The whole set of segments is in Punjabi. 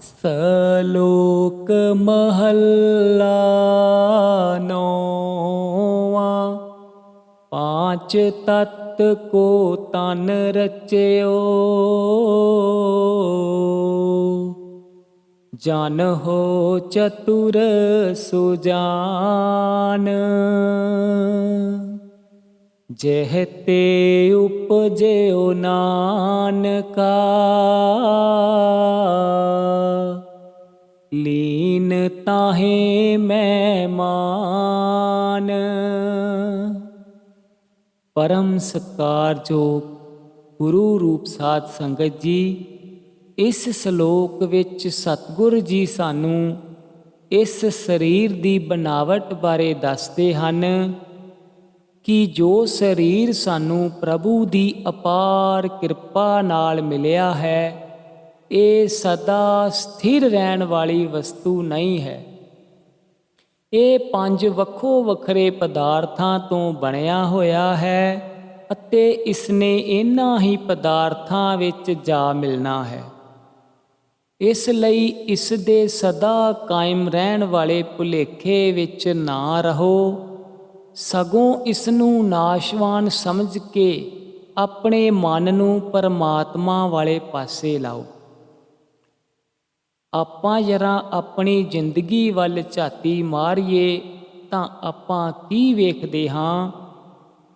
ਸਲੋਕ ਮਹੱਲਾ ਨੌਵਾਂ। ਪਾਂਚ ਤਤ ਕੋ ਤਨ ਰਚਿਓ। ਜਨ ਹੋ ਚਤੁਰ ਸੁਜਾਨ। ਜਹ ਤੇ ਉਪਜਿਓ ਨਾਨਕਾ। ਤਾਹੇ ਮੈਂ ਮਾਨ ਪਰਮ ਸਤਿਕਾਰਯੋਗ ਗੁਰੂ ਰੂਪ ਸਾਧ ਸੰਗਤ ਜੀ, ਇਸ ਸ਼ਲੋਕ ਵਿੱਚ ਸਤਿਗੁਰ ਜੀ ਸਾਨੂੰ ਇਸ ਸਰੀਰ ਦੀ ਬਣਾਵਟ ਬਾਰੇ ਦੱਸਦੇ ਹਨ ਕਿ ਜੋ ਸਰੀਰ ਸਾਨੂੰ ਪ੍ਰਭੂ ਦੀ ਅਪਾਰ ਕਿਰਪਾ ਨਾਲ ਮਿਲਿਆ ਹੈ ਇਹ ਸਦਾ ਸਥਿਰ ਰਹਿਣ ਵਾਲੀ ਵਸਤੂ ਨਹੀਂ ਹੈ। ਇਹ ਪੰਜ ਵੱਖੋ ਵੱਖਰੇ ਪਦਾਰਥਾਂ ਤੋਂ ਬਣਿਆ ਹੋਇਆ ਹੈ ਅਤੇ ਇਸਨੇ ਇਹਨਾਂ ਹੀ ਪਦਾਰਥਾਂ ਵਿੱਚ ਜਾ ਮਿਲਣਾ ਹੈ। ਇਸ ਲਈ ਇਸ ਦੇ ਸਦਾ ਕਾਇਮ ਰਹਿਣ ਵਾਲੇ ਭੁਲੇਖੇ ਵਿੱਚ ਨਾ ਰਹੋ। ਸਗੋਂ ਇਸ ਨੂੰ ਨਾਸ਼ਵਾਨ ਸਮਝ ਕੇ ਆਪਣੇ ਮਨ ਨੂੰ ਪਰਮਾਤਮਾ ਵਾਲੇ ਪਾਸੇ ਲਾਓ। ਆਪਾਂ ਜਰਾ ਆਪਣੀ ਜ਼ਿੰਦਗੀ ਵੱਲ ਝਾਤੀ ਮਾਰੀਏ ਤਾਂ ਆਪਾਂ ਕੀ ਵੇਖਦੇ ਹਾਂ?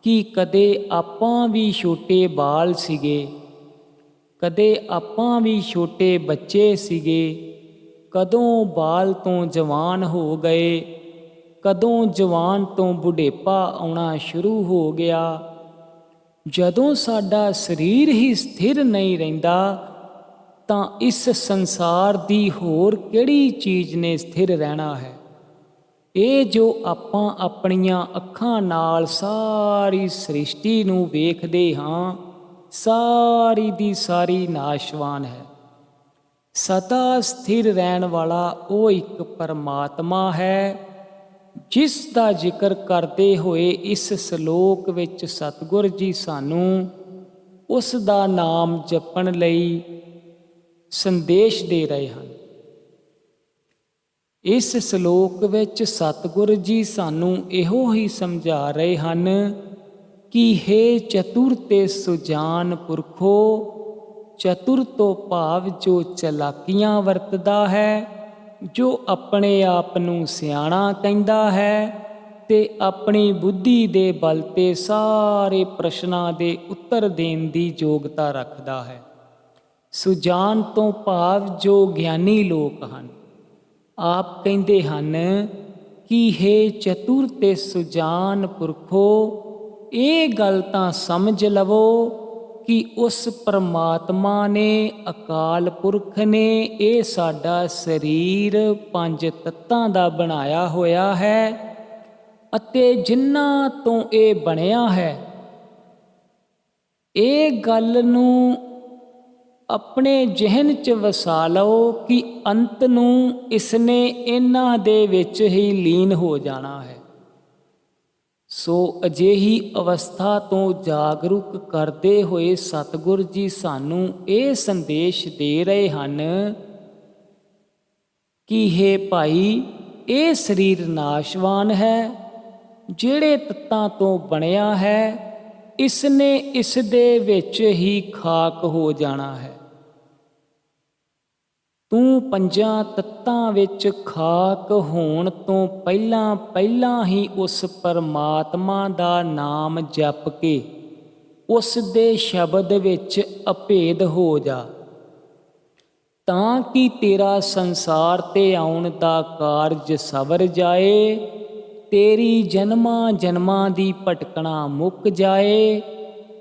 ਕਿ ਕਦੇ ਆਪਾਂ ਵੀ ਛੋਟੇ ਬਾਲ ਸੀਗੇ? ਕਦੇ ਆਪਾਂ ਵੀ ਛੋਟੇ ਬੱਚੇ ਸੀਗੇ? ਕਦੋਂ ਬਾਲ ਤੋਂ ਜਵਾਨ ਹੋ ਗਏ? ਕਦੋਂ ਜਵਾਨ ਤੋਂ ਬੁਢੇਪਾ ਆਉਣਾ ਸ਼ੁਰੂ ਹੋ ਗਿਆ? ਜਦੋਂ ਸਾਡਾ ਸਰੀਰ ਹੀ ਸਥਿਰ ਨਹੀਂ ਰਹਿੰਦਾ ਤਾਂ ਇਸ ਸੰਸਾਰ ਦੀ ਹੋਰ ਕਿਹੜੀ ਚੀਜ਼ ਨੇ ਸਥਿਰ ਰਹਿਣਾ ਹੈ? ਇਹ ਜੋ ਆਪਾਂ ਆਪਣੀਆਂ ਅੱਖਾਂ ਨਾਲ ਸਾਰੀ ਸ੍ਰਿਸ਼ਟੀ ਨੂੰ ਵੇਖਦੇ ਹਾਂ, ਸਾਰੀ ਦੀ ਸਾਰੀ ਨਾਸ਼ਵਾਨ ਹੈ। ਸਦਾ ਸਥਿਰ ਰਹਿਣ ਵਾਲਾ ਉਹ ਇੱਕ ਪਰਮਾਤਮਾ ਹੈ, ਜਿਸ ਦਾ ਜ਼ਿਕਰ ਕਰਦੇ ਹੋਏ ਇਸ ਸ਼ਲੋਕ ਵਿੱਚ ਸਤਿਗੁਰ ਜੀ ਸਾਨੂੰ ਉਸ ਦਾ ਨਾਮ ਜਪਣ ਲਈ ਸੰਦੇਸ਼ ਦੇ ਰਹੇ ਹਨ। ਇਸ ਸ਼ਲੋਕ ਵਿੱਚ ਸਤਿਗੁਰ ਜੀ ਸਾਨੂੰ ਇਹੋ ਹੀ ਸਮਝਾ ਰਹੇ ਹਨ ਕਿ हे ਚਤੁਰ ਤੇ ਸੁਜਾਨ ਪੁਰਖੋ, ਚਤੁਰ ਤੋਂ ਭਾਵ ਜੋ ਚਲਾਕੀਆਂ ਵਰਤਦਾ ਹੈ, ਜੋ ਆਪਣੇ ਆਪ ਨੂੰ ਸਿਆਣਾ ਕਹਿੰਦਾ ਹੈ ਤੇ ਆਪਣੀ ਬੁੱਧੀ ਦੇ ਬਲ ਤੇ ਸਾਰੇ ਪ੍ਰਸ਼ਨਾਂ ਦੇ ਉੱਤਰ ਦੇਣ ਦੀ ਯੋਗਤਾ ਰੱਖਦਾ ਹੈ। ਸੁਜਾਨ ਤੋਂ ਭਾਵ ਜੋ ਗਿਆਨੀ ਲੋਕ ਹਨ, ਆਪ ਕਹਿੰਦੇ ਹਨ ਕਿ हे ਚਤੁਰ ਤੇ ਸੁਜਾਨ ਪੁਰਖੋ, ਇਹ ਗੱਲ ਤਾਂ ਸਮਝ ਲਵੋ ਕਿ ਉਸ ਪਰਮਾਤਮਾ ਨੇ ਅਕਾਲ ਪੁਰਖ ਨੇ ਇਹ ਸਾਡਾ ਸਰੀਰ ਪੰਜ ਤੱਤਾਂ ਦਾ ਬਣਾਇਆ ਹੋਇਆ ਹੈ ਅਤੇ ਜਿਨ੍ਹਾਂ ਤੋਂ ਇਹ ਬਣਿਆ ਹੈ। ਇਹ ਗੱਲ ਨੂੰ ਆਪਣੇ ਜ਼ਿਹਨ 'ਚ ਵਸਾ ਲਓ ਕਿ ਅੰਤ ਨੂੰ ਇਸਨੇ ਇਹਨਾਂ ਦੇ ਵਿੱਚ ਹੀ ਲੀਨ ਹੋ ਜਾਣਾ ਹੈ। ਸੋ ਅਜਿਹੀ ਅਵਸਥਾ ਤੋਂ ਜਾਗਰੂਕ ਕਰਦੇ ਹੋਏ ਸਤਿਗੁਰ ਜੀ ਸਾਨੂੰ ਇਹ ਸੰਦੇਸ਼ ਦੇ ਰਹੇ ਹਨ ਕਿ हे ਭਾਈ, ਇਹ ਸਰੀਰ ਨਾਸ਼ਵਾਨ ਹੈ, ਜਿਹੜੇ ਤੱਤਾਂ ਤੋਂ ਬਣਿਆ ਹੈ ਇਸ ਨੇ ਇਸ ਦੇ ਵਿੱਚ ਹੀ ਖਾਕ ਹੋ ਜਾਣਾ ਹੈ। ਤੂੰ ਪੰਜਾਂ ਤੱਤਾਂ ਵਿੱਚ ਖਾਕ ਹੋਣ ਤੋਂ ਪਹਿਲਾਂ ਪਹਿਲਾਂ ਹੀ ਉਸ ਪਰਮਾਤਮਾ ਦਾ ਨਾਮ ਜਪ ਕੇ ਉਸ ਦੇ ਸ਼ਬਦ ਵਿੱਚ ਅਭੇਦ ਹੋ ਜਾ। ਤਾਂ ਕਿ ਤੇਰਾ ਸੰਸਾਰ ਤੇ ਆਉਣ ਦਾ ਕਾਰਜ ਸਵਰ ਜਾਏ, ਤੇਰੀ ਜਨਮਾਂ ਜਨਮਾਂ ਦੀ ਭਟਕਣਾ ਮੁੱਕ ਜਾਏ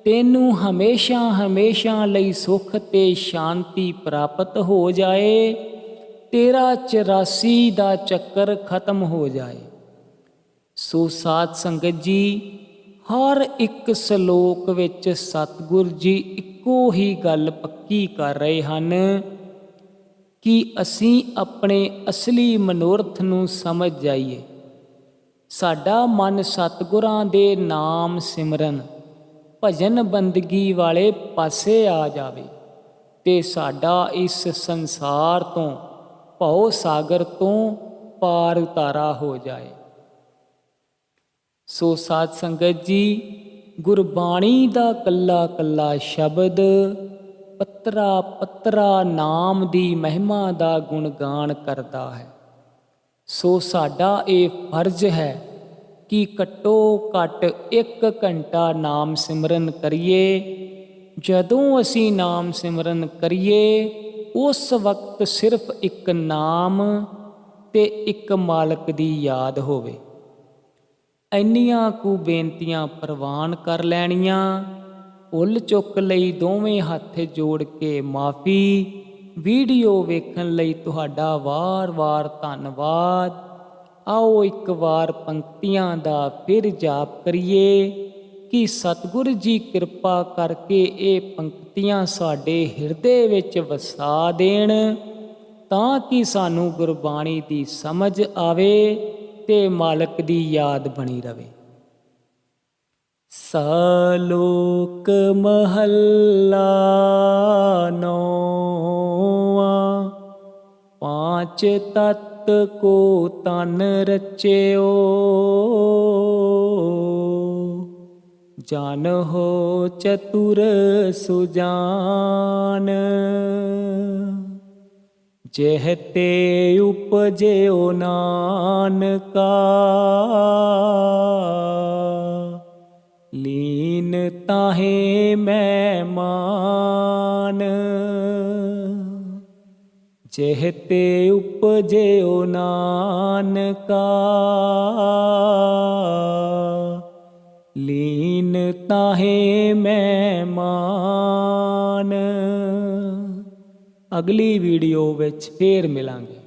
ਤੈਨੂੰ ਹਮੇਸ਼ਾ ਹਮੇਸ਼ਾ ਲਈ ਸੁਖ ਤੇ ਸ਼ਾਂਤੀ ਪ੍ਰਾਪਤ ਹੋ ਜਾਏ, ਤੇਰਾ 84 ਦਾ ਚੱਕਰ ਖਤਮ ਹੋ ਜਾਏ। ਸੋ ਸਾਧ ਸੰਗਤ ਜੀ, ਹਰ ਇੱਕ ਸ਼ਲੋਕ ਵਿੱਚ ਸਤਿਗੁਰ ਜੀ ਇੱਕੋ ਹੀ ਗੱਲ ਪੱਕੀ ਕਰ ਰਹੇ ਹਨ, ਕਿ ਅਸੀਂ ਆਪਣੇ ਅਸਲੀ ਮਨੋਰਥ ਨੂੰ ਸਮਝ ਜਾਈਏ। ਸਾਡਾ ਮਨ ਸਤਿਗੁਰਾਂ ਦੇ ਨਾਮ ਸਿਮਰਨ ਭਜਨ ਬੰਦਗੀ ਵਾਲੇ ਪਾਸੇ ਆ ਜਾਵੇ ਤੇ ਸਾਡਾ ਇਸ ਸੰਸਾਰ ਤੋਂ ਭਉ ਸਾਗਰ ਤੋਂ ਪਾਰ ਉਤਾਰਾ ਹੋ ਜਾਏ। ਸੋ ਸਾਧ ਸੰਗਤ ਜੀ, ਗੁਰਬਾਣੀ ਦਾ ਕੱਲਾ ਕੱਲਾ ਸ਼ਬਦ ਪੱਤਰਾ ਪੱਤਰਾ ਨਾਮ ਦੀ ਮਹਿਮਾ ਦਾ ਗੁਣਗਾਨ ਕਰਦਾ ਹੈ। ਸੋ ਸਾਡਾ ਇਹ ਫਰਜ਼ ਹੈ ਕਿ ਘੱਟੋ ਘੱਟ 1 ਘੰਟਾ ਨਾਮ ਸਿਮਰਨ ਕਰੀਏ? ਜਦੋਂ ਅਸੀਂ ਨਾਮ ਸਿਮਰਨ ਕਰੀਏ, ਉਸ ਵਕਤ ਸਿਰਫ ਇੱਕ ਨਾਮ ਤੇ ਇੱਕ ਮਾਲਕ ਦੀ ਯਾਦ ਹੋਵੇ। ਇੰਨੀਆਂ ਕੁ ਬੇਨਤੀਆਂ ਪ੍ਰਵਾਨ ਕਰ ਲੈਣੀਆਂ। ਭੁੱਲ ਚੁੱਕ ਲਈ ਦੋਵੇਂ ਹੱਥ ਜੋੜ ਕੇ ਮਾਫੀ। ਵੀਡੀਓ ਵੇਖਣ ਲਈ ਤੁਹਾਡਾ ਵਾਰ-ਵਾਰ ਧੰਨਵਾਦ। ਆਓ ਇੱਕ ਵਾਰ ਪੰਕਤੀਆਂ ਦਾ ਫਿਰ ਜਾਪ ਕਰੀਏ ਕਿ ਸਤਿਗੁਰ ਜੀ ਕਿਰਪਾ ਕਰਕੇ ਇਹ ਪੰਕਤੀਆਂ ਸਾਡੇ ਹਿਰਦੇ ਵਿੱਚ ਵਸਾ ਦੇਣ, ਤਾਂ ਕਿ ਸਾਨੂੰ ਗੁਰਬਾਣੀ ਦੀ ਸਮਝ ਆਵੇ ਤੇ ਮਾਲਕ ਦੀ ਯਾਦ ਬਣੀ ਰਵੇ। ਸਲੋਕ ਮਹੱਲਾ ਨੌਵਾਂ ਪਾਂਚ ਤਤ ਕੋ ਤਨ ਰਚਿਓ। ਜਨ ਹੋ ਚਤੁਰ ਸੁਜਾਨ, ਜਿਹ ਤੇ ਉਪਜਿਓ ਨਾਨਕਾ। ਲੀਨ ਤਾਹੇ ਮੈਂ ਮਾਨ ਜਿਹ ਤੇ ਉਪਜਿਓ ਨਾਨਕਾ। ਲੀਨ ਤਾਹੇ ਮੈਂ ਮਾਨ। ਅਗਲੀ ਵੀਡੀਓ ਵਿੱਚ ਫੇਰ ਮਿਲਾਂਗੇ।